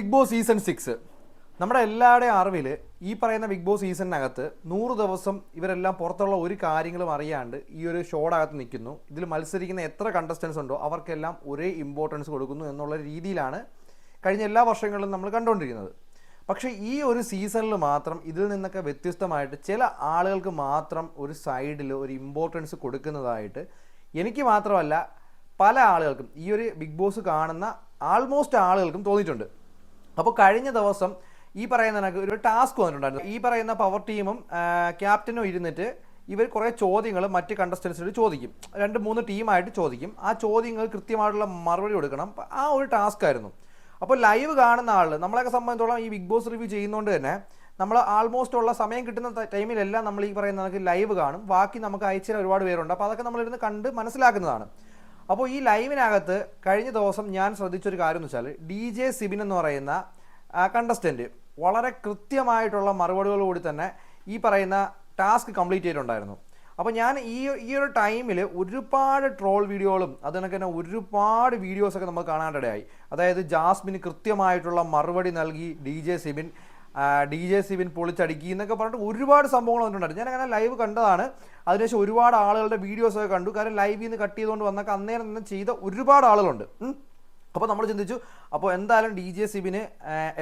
Big Boss season six നമ്മുടെ എല്ലാവരുടെയും അറിവിൽ ഈ പറയുന്ന ബിഗ് ബോസ് സീസണിനകത്ത് നൂറ് ദിവസം ഇവരെല്ലാം പുറത്തുള്ള ഒരു കാര്യങ്ങളും അറിയാണ്ട് ഈ ഒരു ഷോടകത്ത് നിൽക്കുന്നു. ഇതിൽ മത്സരിക്കുന്ന എത്ര കണ്ടസ്റ്റൻസ് ഉണ്ടോ അവർക്കെല്ലാം ഒരേ ഇമ്പോർട്ടൻസ് കൊടുക്കുന്നു എന്നുള്ള രീതിയിലാണ് കഴിഞ്ഞ എല്ലാ വർഷങ്ങളിലും നമ്മൾ കണ്ടുകൊണ്ടിരിക്കുന്നത് പക്ഷേ ഈ ഒരു സീസണിൽ മാത്രം ഇതിൽ നിന്നൊക്കെ വ്യത്യസ്തമായിട്ട് ചില ആളുകൾക്ക് മാത്രം ഒരു സൈഡിൽ ഒരു ഇമ്പോർട്ടൻസ് കൊടുക്കുന്നതായിട്ട് എനിക്ക് മാത്രമല്ല പല ആളുകൾക്കും ഈ ഒരു ബിഗ് ബോസ് കാണുന്ന ആൾമോസ്റ്റ് ആളുകൾക്കും തോന്നിയിട്ടുണ്ട്. അപ്പോൾ കഴിഞ്ഞ ദിവസം ഈ പറയുന്ന ഒരു ടാസ്ക് വന്നിട്ടുണ്ടായിരുന്നു. ഈ പറയുന്ന പവർ ടീമും ക്യാപ്റ്റനും ഇരുന്നിട്ട് ഇവർ കുറേ ചോദ്യങ്ങൾ മറ്റ് കണ്ടസ്റ്റൻസിനോട് ചോദിക്കും. രണ്ട് മൂന്ന് ടീമായിട്ട് ചോദിക്കും. ആ ചോദ്യങ്ങൾ കൃത്യമായിട്ടുള്ള മറുപടി കൊടുക്കണം. ആ ഒരു ടാസ്ക് ആയിരുന്നു. അപ്പോൾ ലൈവ് കാണുന്ന ആൾ നമ്മളെയൊക്കെ സംബന്ധിച്ചോളം ഈ ബിഗ് ബോസ് റിവ്യൂ ചെയ്യുന്നതുകൊണ്ട് തന്നെ നമ്മൾ ആൾമോസ്റ്റ് ഉള്ള സമയം കിട്ടുന്ന ടൈമിലെല്ലാം നമ്മൾ ഈ പറയുന്ന ലൈവ് കാണും. ബാക്കി നമുക്ക് അയച്ചു ഒരുപാട് പേരുണ്ട്. അപ്പോൾ അതൊക്കെ നമ്മളിരുന്ന് കണ്ട് മനസ്സിലാക്കുന്നതാണ്. അപ്പോൾ ഈ ലൈവിനകത്ത് കഴിഞ്ഞ ദിവസം ഞാൻ ശ്രദ്ധിച്ചൊരു കാര്യം എന്ന് വെച്ചാൽ ഡി ജെ സിബിൻ എന്ന് പറയുന്ന കണ്ടസ്റ്റന്റ് വളരെ കൃത്യമായിട്ടുള്ള മറുപടികളോടുകൂടി തന്നെ ഈ പറയുന്ന ടാസ്ക് കംപ്ലീറ്റ് ചെയ്തിട്ടുണ്ടായിരുന്നു. അപ്പോൾ ഞാൻ ഈ ഈ ഒരു ടൈമിൽ ഒരുപാട് ട്രോൾ വീഡിയോകളും അത് കണക്ക് തന്നെ ഒരുപാട് വീഡിയോസൊക്കെ നമ്മൾ കാണാനിടയായി. അതായത് ജാസ്മിന് കൃത്യമായിട്ടുള്ള മറുപടി നൽകി D J Sibin. D J Sibin പൊളിച്ചടുക്കി എന്നൊക്കെ പറഞ്ഞിട്ട് ഒരുപാട് സംഭവങ്ങൾ വന്നിട്ടുണ്ടായിരുന്നു. ഞാൻ അങ്ങനെ ലൈവ് കണ്ടതാണ്. അതിനുശേഷം ഒരുപാട് ആളുകളുടെ വീഡിയോസ് ഒക്കെ കണ്ടു. കാരണം ലൈവിൽ നിന്ന് കട്ട് ചെയ്തുകൊണ്ട് വന്നൊക്കെ അന്നേരം തന്നെ ചെയ്ത ഒരുപാട് ആളുകളുണ്ട്. അപ്പോൾ നമ്മൾ ചിന്തിച്ചു അപ്പോൾ എന്തായാലും ഡി ജെ സിബിന്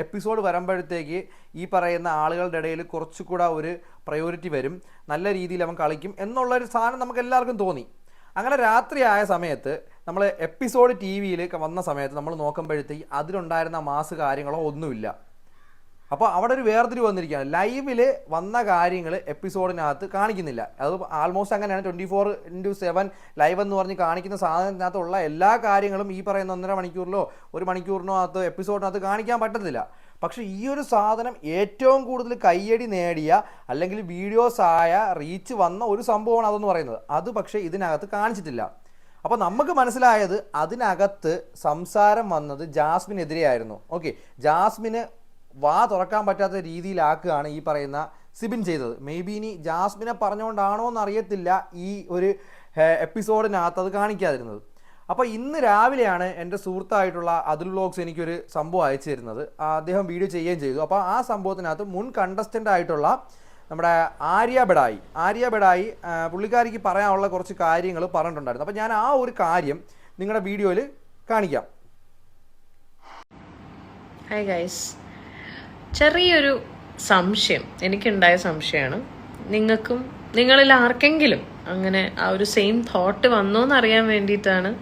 എപ്പിസോഡ് വരുമ്പോഴത്തേക്ക് ഈ പറയുന്ന ആളുകളുടെ ഇടയിൽ കുറച്ചുകൂടെ ഒരു പ്രയോറിറ്റി വരും. നല്ല രീതിയിൽ അവൻ കളിക്കും എന്നുള്ളൊരു സാധനം നമുക്ക് എല്ലാവർക്കും തോന്നി. അങ്ങനെ രാത്രി ആയ സമയത്ത് നമ്മൾ എപ്പിസോഡ് ടി വിയിൽ വന്ന സമയത്ത് നമ്മൾ നോക്കുമ്പോഴത്തേക്ക് അതിലുണ്ടായിരുന്ന മാസ് കാര്യങ്ങളോ ഒന്നുമില്ല. അപ്പോൾ അവിടെ ഒരു വേർതിരിവ് വന്നിരിക്കുകയാണ്. ലൈവിൽ വന്ന കാര്യങ്ങൾ എപ്പിസോഡിനകത്ത് കാണിക്കുന്നില്ല. അത് ആൾമോസ്റ്റ് അങ്ങനെയാണ്. Twenty four into seven live എന്ന് പറഞ്ഞ് കാണിക്കുന്ന സാധനത്തിനകത്തുള്ള എല്ലാ കാര്യങ്ങളും ഈ പറയുന്ന ഒന്നര മണിക്കൂറിലോ ഒരു മണിക്കൂറിനോ അകത്ത് എപ്പിസോഡിനകത്ത് കാണിക്കാൻ പറ്റത്തില്ല പക്ഷേ ഈ ഒരു സാധനം ഏറ്റവും കൂടുതൽ കയ്യടി നേടിയ അല്ലെങ്കിൽ വീഡിയോസ് ആയ റീച്ച് വന്ന ഒരു സംഭവമാണ് അതെന്ന് പറയുന്നത്. അത് പക്ഷേ ഇതിനകത്ത് കാണിച്ചിട്ടില്ല. അപ്പോൾ നമുക്ക് മനസ്സിലായത് അതിനകത്ത് സംസാരം വന്നത് ജാസ്മിനെതിരെയായിരുന്നു. ഓക്കെ ജാസ്മിന് വാ തുറക്കാൻ പറ്റാത്ത രീതിയിലാക്കുകയാണ് ഈ പറയുന്ന സിബിൻ ചെയ്തത്. മേ ബി ഇനി ജാസ്മിനെ പറഞ്ഞുകൊണ്ടാണോ എന്ന് അറിയത്തില്ല ഈ ഒരു എപ്പിസോഡിനകത്ത് അത് കാണിക്കാതിരുന്നത്. അപ്പോൾ ഇന്ന് രാവിലെയാണ് എന്റെ സുഹൃത്തായിട്ടുള്ള അതുൽ വ്ലോഗ്സ് എനിക്കൊരു സംഭവം അയച്ചു തരുന്നത്. അദ്ദേഹം വീഡിയോ ചെയ്യുകയും ചെയ്തു. അപ്പോൾ ആ സംഭവത്തിനകത്ത് മുൻ കണ്ടസ്റ്റന്റ് ആയിട്ടുള്ള നമ്മുടെ ആര്യ ബെഡായി ആര്യ ബെഡായി പുള്ളിക്കാരിക്ക് പറയാനുള്ള കുറച്ച് കാര്യങ്ങൾ പറഞ്ഞിട്ടുണ്ടായിരുന്നു. അപ്പോൾ ഞാൻ ആ ഒരു കാര്യം നിങ്ങളുടെ വീഡിയോയിൽ കാണിക്കാം. ഹായ് ഗൈസ് ചെറിയൊരു സംശയം എനിക്കുണ്ടായ സംശയമാണ്. നിങ്ങൾക്കും നിങ്ങളിൽ ആർക്കെങ്കിലും അങ്ങനെ ആ ഒരു സെയിം തോട്ട് വന്നോ എന്നറിയാൻ വേണ്ടിയിട്ടാണ്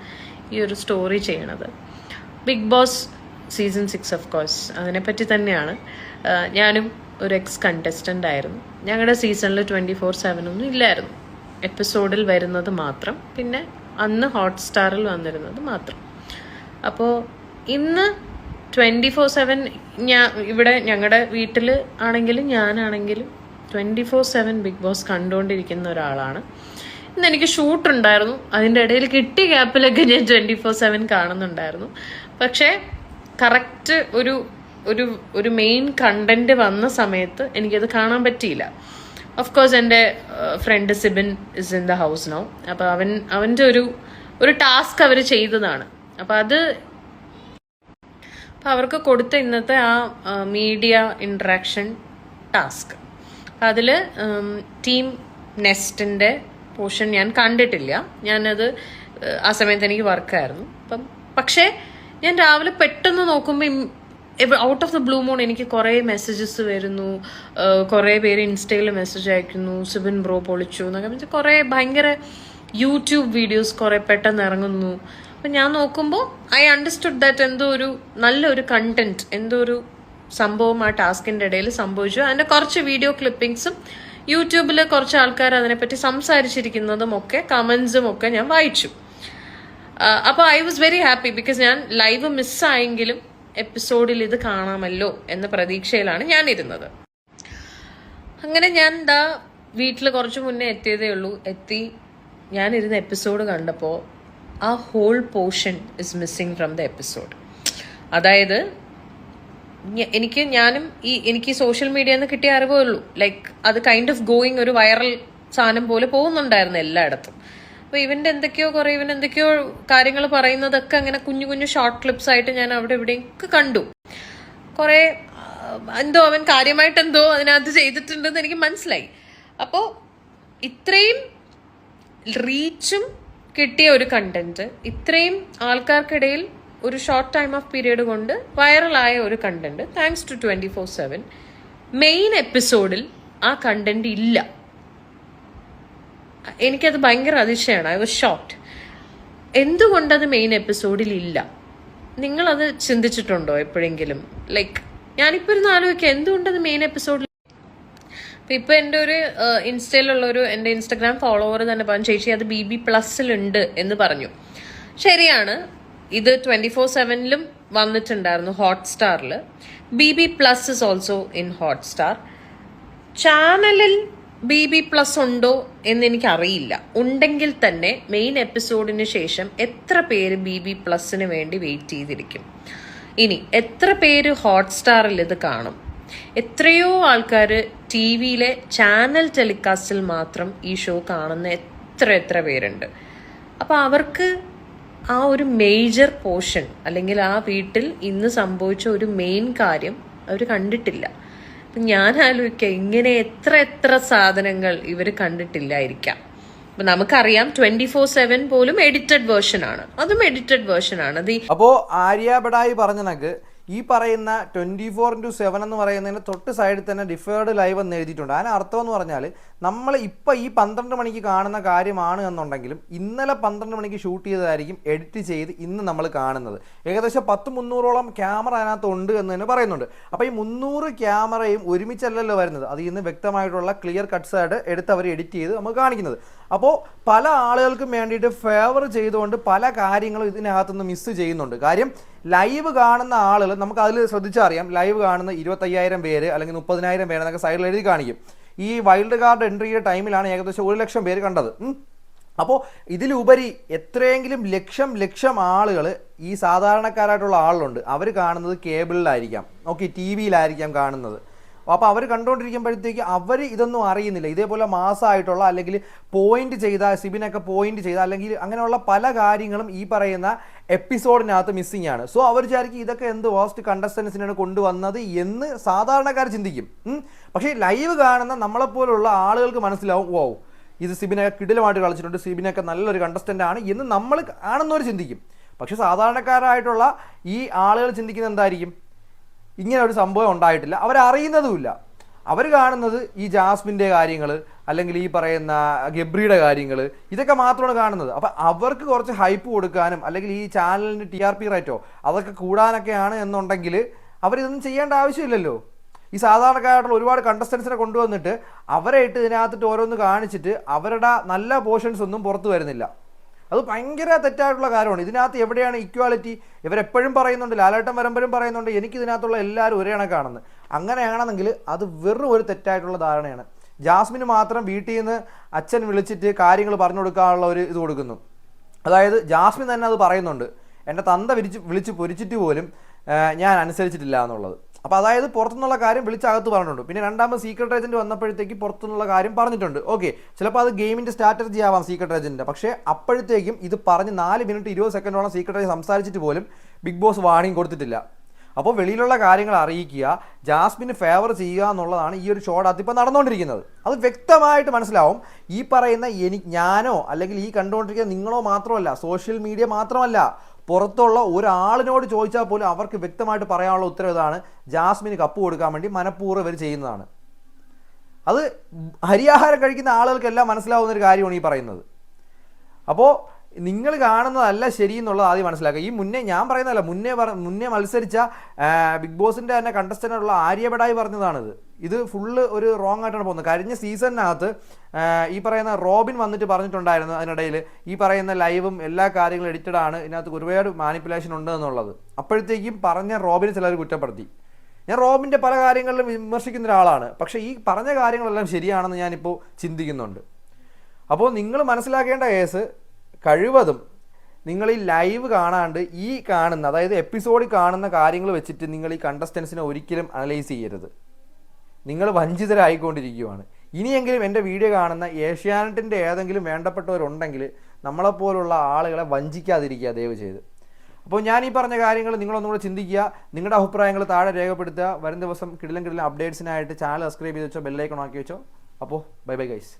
ഈ ഒരു സ്റ്റോറി ചെയ്യണത്. Big Boss season six of course അതിനെപ്പറ്റി തന്നെയാണ്. ഞാനും ഒരു എക്സ് കണ്ടസ്റ്റന്റ് ആയിരുന്നു. ഞങ്ങളുടെ സീസണിൽ ട്വന്റി ഫോർ സെവൻ ഒന്നും ഇല്ലായിരുന്നു. എപ്പിസോഡിൽ വരുന്നത് മാത്രം പിന്നെ അന്ന് ഹോട്ട്സ്റ്റാറിൽ വന്നിരുന്നത് മാത്രം. അപ്പോൾ ഇന്ന് ട്വന്റി ഫോർ സെവൻ ഞാൻ ഇവിടെ ഞങ്ങളുടെ വീട്ടിൽ ആണെങ്കിലും ഞാനാണെങ്കിലും twenty four seven Big Boss കണ്ടുകൊണ്ടിരിക്കുന്ന ഒരാളാണ്. ഇന്ന് എനിക്ക് ഷൂട്ട് ഉണ്ടായിരുന്നു അതിന്റെ ഇടയിൽ കിട്ടിയ ഗ്യാപ്പിലൊക്കെ ഞാൻ ട്വന്റി ഫോർ സെവൻ കാണുന്നുണ്ടായിരുന്നു. പക്ഷേ കറക്റ്റ് ഒരു ഒരു ഒരു മെയിൻ കണ്ടന്റ് വന്ന സമയത്ത് എനിക്കത് കാണാൻ പറ്റിയില്ല. ഓഫ് കോഴ്സ് എന്റെ friend Sibin is in the house no അപ്പോൾ അവൻ അവന്റെ ഒരു ഒരു ടാസ്ക് അവർ ചെയ്തതാണ്. അപ്പോൾ അത് അപ്പോൾ അവർക്ക് കൊടുത്ത ഇന്നത്തെ ആ മീഡിയ ഇൻട്രാക്ഷൻ ടാസ്ക് അതിൽ ടീം നെസ്റ്റിന്റെ പോർഷൻ ഞാൻ കണ്ടിട്ടില്ല. ഞാനത് ആ സമയത്ത് എനിക്ക് വർക്കായിരുന്നു അപ്പം പക്ഷേ ഞാൻ രാവിലെ പെട്ടെന്ന് നോക്കുമ്പോൾ out of the blue moon എനിക്ക് കുറേ മെസ്സേജസ് വരുന്നു. കുറെ കുറേ പേര് ഇൻസ്റ്റയിൽ മെസ്സേജ് അയക്കുന്നു. സിബിൻ ബ്രോ പൊളിച്ചു എന്നൊക്കെ വെച്ചാൽ കുറേ ഭയങ്കര യൂട്യൂബ് വീഡിയോസ് കുറേ പെട്ടെന്ന് ഇറങ്ങുന്നു. അപ്പം ഞാൻ നോക്കുമ്പോൾ ഐ അണ്ടർസ്റ്റുഡ് ദാറ്റ് എന്തോ ഒരു നല്ലൊരു കണ്ടന്റ് എന്തോ ഒരു സംഭവം ആ ടാസ്കിന്റെ ഇടയിൽ സംഭവിച്ചു. അതിന്റെ കുറച്ച് വീഡിയോ ക്ലിപ്പിംഗ്സും യൂട്യൂബിൽ കുറച്ച് ആൾക്കാർ അതിനെപ്പറ്റി സംസാരിച്ചിരിക്കുന്നതും ഒക്കെ കമന്റ്സും ഒക്കെ ഞാൻ വായിച്ചു. അപ്പോൾ I was very happy because ഞാൻ ലൈവ് മിസ്സായെങ്കിലും എപ്പിസോഡിൽ ഇത് കാണാമല്ലോ എന്ന പ്രതീക്ഷയിലാണ് ഞാൻ ഇരുന്നത് അങ്ങനെ ഞാൻ എന്താ വീട്ടിൽ കുറച്ച് മുന്നേ എത്തിയതേ ഉള്ളൂ. എത്തി ഞാൻ ഇരുന്ന എപ്പിസോഡ് കണ്ടപ്പോൾ ആ whole portion is missing from the episode അതായത് എനിക്ക് ഞാനും ഈ എനിക്ക് സോഷ്യൽ മീഡിയയിൽ നിന്ന് കിട്ടിയ അറിവേ ഉള്ളൂ. ലൈക്ക് അത് കൈൻഡ് ഓഫ് ഗോയിങ് ഒരു വൈറൽ സാധനം പോലെ പോകുന്നുണ്ടായിരുന്നു എല്ലായിടത്തും. അപ്പോൾ ഇവന്റെ എന്തൊക്കെയോ കുറേ ഇവൻ എന്തൊക്കെയോ കാര്യങ്ങൾ പറയുന്നതൊക്കെ അങ്ങനെ കുഞ്ഞു കുഞ്ഞു ഷോർട്ട് ക്ലിപ്സ് ആയിട്ട് ഞാൻ അവിടെ ഇവിടെയൊക്കെ കണ്ടു. കുറേ എന്തോ അവൻ കാര്യമായിട്ട് എന്തോ അതിനകത്ത് ചെയ്തിട്ടുണ്ടെന്ന് എനിക്ക് മനസ്സിലായി. അപ്പോൾ ഇത്രയും റീച്ചും കിട്ടിയ ഒരു കണ്ടന്റ് ഇത്രയും ആൾക്കാർക്കിടയിൽ ഒരു ഷോർട്ട് ടൈം ഓഫ് പീരീഡ് കൊണ്ട് വൈറലായ ഒരു content thanks to twenty four seven main എപ്പിസോഡിൽ ആ കണ്ടന്റ് ഇല്ല. എനിക്കത് ഭയങ്കര അതിശയമാണ്. ഐ വാസ് ഷോർട്ട് എന്തുകൊണ്ടത് മെയിൻ എപ്പിസോഡിൽ ഇല്ല? നിങ്ങളത് ചിന്തിച്ചിട്ടുണ്ടോ എപ്പോഴെങ്കിലും? ലൈക്ക് ഞാനിപ്പോൾ ഇരുന്ന് ആലോചിക്കുക എന്തുകൊണ്ടത് മെയിൻ എപ്പിസോഡിൽ അപ്പൊ ഇപ്പൊ എന്റെ ഒരു ഏഹ്, ഇൻസ്റ്റയിലുള്ള ഒരു എന്റെ ഇൻസ്റ്റഗ്രാം ഫോളോവർ തന്നെ പറഞ്ഞു ചേച്ചി അത് ബി ബി പ്ലസ്സിലുണ്ട് എന്ന് പറഞ്ഞു. ശരിയാണ്. ഇത് ട്വന്റി ഫോർ സെവനിലും വന്നിട്ടുണ്ടായിരുന്നു ഹോട്ട്സ്റ്റാറിൽ B B plus is also in Hotstar ചാനലിൽ ബി ബി പ്ലസ് ഉണ്ടോ എന്ന് എനിക്കറിയില്ല. ഉണ്ടെങ്കിൽ തന്നെ മെയിൻ എപ്പിസോഡിന് ശേഷം എത്ര പേര് ബി ബി പ്ലസിന് വേണ്ടി വെയിറ്റ് ചെയ്തിരിക്കും? ഇനി എത്ര പേര് ഹോട്ട്സ്റ്റാറിൽ ഇത് കാണും? എത്രയോ ആൾക്കാർ ടി വിയിലെ ചാനൽ ടെലികാസ്റ്റിൽ മാത്രം ഈ ഷോ കാണുന്ന എത്ര എത്ര പേരുണ്ട്. അപ്പോൾ അവർക്ക് ആ ഒരു മേജർ പോർഷൻ അല്ലെങ്കിൽ ആ വീട്ടിൽ ഇന്ന് സംഭവിച്ച ഒരു മെയിൻ കാര്യം അവർ കണ്ടിട്ടില്ല. ഞാൻ ആലോചിക്കുക ഇങ്ങനെ എത്ര എത്ര സാധനങ്ങൾ ഇവർ കണ്ടിട്ടില്ലായിരിക്കാം. അപ്പൊ നമുക്കറിയാം ട്വന്റി ഫോർ സെവൻ പോലും എഡിറ്റഡ് വേർഷൻ ആണ്. അതും എഡിറ്റഡ് വേർഷൻ ആണ്. അപ്പോ ആര്യ ബഡായി പറഞ്ഞ ഈ പറയുന്ന ട്വന്റി ഫോർ ഇന്റു സെവൻ എന്ന് പറയുന്നതിന് തൊട്ട് സൈഡിൽ തന്നെ ഡിഫേർഡ് ലൈവ് എന്ന് എഴുതിയിട്ടുണ്ട്. അതിന് അർത്ഥം എന്ന് പറഞ്ഞാൽ നമ്മൾ ഇപ്പോൾ ഈ പന്ത്രണ്ട് മണിക്ക് കാണുന്ന കാര്യമാണ് എന്നുണ്ടെങ്കിലും ഇന്നലെ പന്ത്രണ്ട് മണിക്ക് ഷൂട്ട് ചെയ്തതായിരിക്കും എഡിറ്റ് ചെയ്ത് ഇന്ന് നമ്മൾ കാണുന്നത്. ഏകദേശം പത്ത് മുന്നൂറോളം ക്യാമറ അതിനകത്ത് ഉണ്ട് എന്ന് തന്നെ പറയുന്നുണ്ട്. അപ്പോൾ ഈ മുന്നൂറ് ക്യാമറയും ഒരുമിച്ചല്ലല്ലോ വരുന്നത്. അത് ഇന്ന് വ്യക്തമായിട്ടുള്ള ക്ലിയർ കട്ട്സ് ആയിട്ട് എടുത്ത് അവർ എഡിറ്റ് ചെയ്ത് നമുക്ക് കാണിക്കുന്നത്. അപ്പോൾ പല ആളുകൾക്കും വേണ്ടിയിട്ട് ഫേവർ ചെയ്തുകൊണ്ട് പല കാര്യങ്ങളും ഇതിനകത്തുനിന്ന് മിസ്സ് ചെയ്യുന്നുണ്ട്. കാര്യം ലൈവ് കാണുന്ന ആളുകൾ നമുക്ക് അതിൽ ശ്രദ്ധിച്ചറിയാം ലൈവ് കാണുന്ന ഇരുപത്തയ്യായിരം പേര് അല്ലെങ്കിൽ മുപ്പതിനായിരം പേര് എന്നൊക്കെ സൈഡിൽ എഴുതി കാണിക്കും. ഈ വൈൽഡ് കാർഡ് എൻട്രിയുടെ ടൈമിലാണ് ഏകദേശം ഒരു ലക്ഷം പേര് കണ്ടത്. അപ്പോൾ ഇതിലുപരി എത്രയെങ്കിലും ലക്ഷം ലക്ഷം ആളുകൾ ഈ സാധാരണക്കാരായിട്ടുള്ള ആളുകളുണ്ട്. അവർ കാണുന്നത് കേബിളിലായിരിക്കാം ഓക്കെ ടി വിയിലായിരിക്കാം കാണുന്നത്. അപ്പോൾ അവർ കണ്ടുകൊണ്ടിരിക്കുമ്പോഴത്തേക്ക് അവർ ഇതൊന്നും അറിയുന്നില്ല. ഇതേപോലെ മാസമായിട്ടുള്ള അല്ലെങ്കിൽ പോയിന്റ് ചെയ്ത സിബിനൊക്കെ പോയിന്റ് ചെയ്ത അല്ലെങ്കിൽ അങ്ങനെയുള്ള പല കാര്യങ്ങളും ഈ പറയുന്ന എപ്പിസോഡിനകത്ത് മിസ്സിംഗ് ആണ്. സോ അവർ വിചാരിക്കും ഇതൊക്കെ എന്ത് വേസ്റ്റ് കണ്ടസ്റ്റൻസിനാണ് കൊണ്ടുവന്നത് എന്ന് സാധാരണക്കാർ ചിന്തിക്കും. പക്ഷേ ലൈവ് കാണുന്ന നമ്മളെപ്പോലുള്ള ആളുകൾക്ക് മനസ്സിലാവും ഓ ഇത് സിബിനൊക്കെ കിടിലമായിട്ട് കളിച്ചിട്ടുണ്ട്. സിബിനൊക്കെ നല്ലൊരു കണ്ടസ്റ്റന്റ് ആണ് എന്ന് നമ്മൾ കാണുന്നവർ ചിന്തിക്കും. പക്ഷെ സാധാരണക്കാരായിട്ടുള്ള ഈ ആളുകൾ ചിന്തിക്കുന്നത് എന്തായിരിക്കും? ഇങ്ങനെ ഒരു സംഭവം ഉണ്ടായിട്ടില്ല. അവരറിയുന്നതുമില്ല. അവർ കാണുന്നത് ഈ ജാസ്മിന്റെ കാര്യങ്ങൾ അല്ലെങ്കിൽ ഈ പറയുന്ന ഗബ്രിയുടെ കാര്യങ്ങൾ ഇതൊക്കെ മാത്രമാണ് കാണുന്നത്. അപ്പം അവർക്ക് കുറച്ച് ഹൈപ്പ് കൊടുക്കാനും അല്ലെങ്കിൽ ഈ ചാനലിന് ടി ആർ പി റേറ്റോ അതൊക്കെ കൂടാനൊക്കെയാണ് എന്നുണ്ടെങ്കിൽ അവരിതൊന്നും ചെയ്യേണ്ട ആവശ്യമില്ലല്ലോ. ഈ സാധാരണക്കാരായിട്ടുള്ള ഒരുപാട് കണ്ടസ്റ്റൻസിനെ കൊണ്ടുവന്നിട്ട് അവരെ ഇട്ട് ഇതിനകത്തിട്ട് ഓരോന്ന് കാണിച്ചിട്ട് അവരുടെ നല്ല പോർഷൻസ് ഒന്നും പുറത്തു വരുന്നില്ല. അത് ഭയങ്കര തെറ്റായിട്ടുള്ള കാര്യമാണ്. ഇതിനകത്ത് എവിടെയാണ് ഇക്വാലിറ്റി ഇവരെപ്പോഴും പറയുന്നുണ്ട് ലാലേട്ടൻ വരമ്പരും പറയുന്നുണ്ട് എനിക്ക് ഇതിനകത്തുള്ള എല്ലാവരും ഒരേ കണക്കാണെന്ന് അങ്ങനെയാണെന്നെങ്കിൽ അത് വെറും ഒരു തെറ്റായിട്ടുള്ള ധാരണയാണ്. ജാസ്മിന് മാത്രം വീട്ടിൽ നിന്ന് അച്ഛൻ വിളിച്ചിട്ട് കാര്യങ്ങൾ പറഞ്ഞു കൊടുക്കാനുള്ള ഒരു ഇത് കൊടുക്കുന്നു. അതായത് ജാസ്മിൻ തന്നെ അത് പറയുന്നുണ്ട്. എന്റെ തന്ത വിരിച്ച് വിളിച്ച് പൊരിച്ചിട്ട് പോലും ഞാൻ അനുസരിച്ചിട്ടില്ല എന്നുള്ളത്. അപ്പോൾ അതായത് പുറത്തുനിന്നുള്ള കാര്യം വിളിച്ചകത്ത് പറഞ്ഞിട്ടുണ്ട്. പിന്നെ രണ്ടാമത് സീക്രട്ട് ഏജന്റ് വന്നപ്പോഴത്തേക്ക് പുറത്തുനിന്നുള്ള കാര്യം പറഞ്ഞിട്ടുണ്ട്. ഓക്കെ ചിലപ്പോൾ അത് ഗെയിമിന്റെ സ്ട്രാറ്റജി ആവാം സീക്രട്ട് ഏജന്റിന്റെ പക്ഷേ അപ്പോഴത്തേക്കും ഇത് പറഞ്ഞ് നാല് മിനിറ്റ് ഇരുപത് സെക്കൻഡോളം സീക്രട്ട് ഏജന്റ് സംസാരിച്ചിട്ട് പോലും ബിഗ് ബോസ് വാണിംഗ് കൊടുത്തിട്ടില്ല. അപ്പോൾ വെളിയിലുള്ള കാര്യങ്ങൾ അറിയിക്കുക ജാസ്മിന് ഫേവർ ചെയ്യുക എന്നുള്ളതാണ് ഈ ഒരു ഷോടകത്ത് ഇപ്പോൾ നടന്നുകൊണ്ടിരിക്കുന്നത്. അത് വ്യക്തമായിട്ട് മനസ്സിലാവും. ഈ പറയുന്ന എനിക്ക് ഞാനോ അല്ലെങ്കിൽ ഈ കണ്ടുകൊണ്ടിരിക്കുന്ന നിങ്ങളോ മാത്രമല്ല സോഷ്യൽ മീഡിയ മാത്രമല്ല പുറത്തുള്ള ഒരാളിനോട് ചോദിച്ചാൽ പോലും അവർക്ക് വ്യക്തമായിട്ട് പറയാനുള്ള ഉത്തരവ് ഇതാണ്. ജാസ്മിന് കപ്പ് കൊടുക്കാൻ വേണ്ടി മനഃപൂർവം ഇവർ ചെയ്യുന്നതാണ്. അത് ഹരിയാഹാരം കഴിക്കുന്ന ആളുകൾക്കെല്ലാം മനസ്സിലാവുന്ന ഒരു കാര്യമാണ് ഈ പറയുന്നത്. അപ്പോൾ നിങ്ങൾ കാണുന്നതല്ല ശരി എന്നുള്ളത് ആദ്യം മനസ്സിലാക്കുക. ഈ മുന്നേ ഞാൻ പറയുന്നതല്ല മുന്നേ മുന്നേ മത്സരിച്ച ബിഗ് ബോസിന്റെ തന്നെ കണ്ടസ്റ്റന്റുള്ള ആര്യബടായി പറഞ്ഞതാണിത്. ഇത് ഫുള്ള് ഒരു റോങ് ആയിട്ടാണ് പോകുന്നത്. കഴിഞ്ഞ സീസണിനകത്ത് ഈ പറയുന്ന റോബിൻ വന്നിട്ട് പറഞ്ഞിട്ടുണ്ടായിരുന്നു അതിനിടയിൽ ഈ പറയുന്ന ലൈവും എല്ലാ കാര്യങ്ങളും എഡിറ്റഡ് ആണ് ഇതിനകത്ത് ഒരുപാട് മാനിപ്പുലേഷൻ ഉണ്ട് എന്നുള്ളത്. അപ്പോഴത്തേക്കും പറഞ്ഞ റോബിനെ ചിലർ കുറ്റപ്പെടുത്തി. ഞാൻ റോബിന്റെ പല കാര്യങ്ങളിലും വിമർശിക്കുന്ന ഒരാളാണ്. പക്ഷേ ഈ പറഞ്ഞ കാര്യങ്ങളെല്ലാം ശരിയാണെന്ന് ഞാനിപ്പോൾ ചിന്തിക്കുന്നുണ്ട്. അപ്പോൾ നിങ്ങൾ മനസ്സിലാക്കേണ്ട കേസ് കഴിവതും നിങ്ങൾ ഈ ലൈവ് കാണാണ്ട് ഈ കാണുന്ന അതായത് എപ്പിസോഡിൽ കാണുന്ന കാര്യങ്ങൾ വെച്ചിട്ട് നിങ്ങൾ ഈ കണ്ടസ്റ്റൻസിനെ ഒരിക്കലും അനലൈസ് ചെയ്യരുത്. നിങ്ങൾ വഞ്ചിതരായിക്കൊണ്ടിരിക്കുകയാണ് ഇനിയെങ്കിലും എന്റെ വീഡിയോ കാണുന്ന ഏഷ്യാനെറ്റിന്റെ ഏതെങ്കിലും വേണ്ടപ്പെട്ടവരുണ്ടെങ്കിൽ നമ്മളെപ്പോലുള്ള ആളുകളെ വഞ്ചിക്കാതിരിക്കുക ദയവ് ചെയ്ത്. അപ്പോൾ ഞാൻ ഈ പറഞ്ഞ കാര്യങ്ങൾ നിങ്ങളൊന്നും കൂടെ ചിന്തിക്കുക. നിങ്ങളുടെ അഭിപ്രായങ്ങൾ താഴെ രേഖപ്പെടുത്തുക. വരും ദിവസം കിടിലം കിടിലം അപ്ഡേറ്റ്സിനായിട്ട് ചാനൽ സബ്സ്ക്രൈബ് ചെയ്ത് വെച്ചോ ബെല്ലൈക്കൺ ആക്കി വെച്ചോ. അപ്പോൾ ബൈ ബൈ ഗൈസ്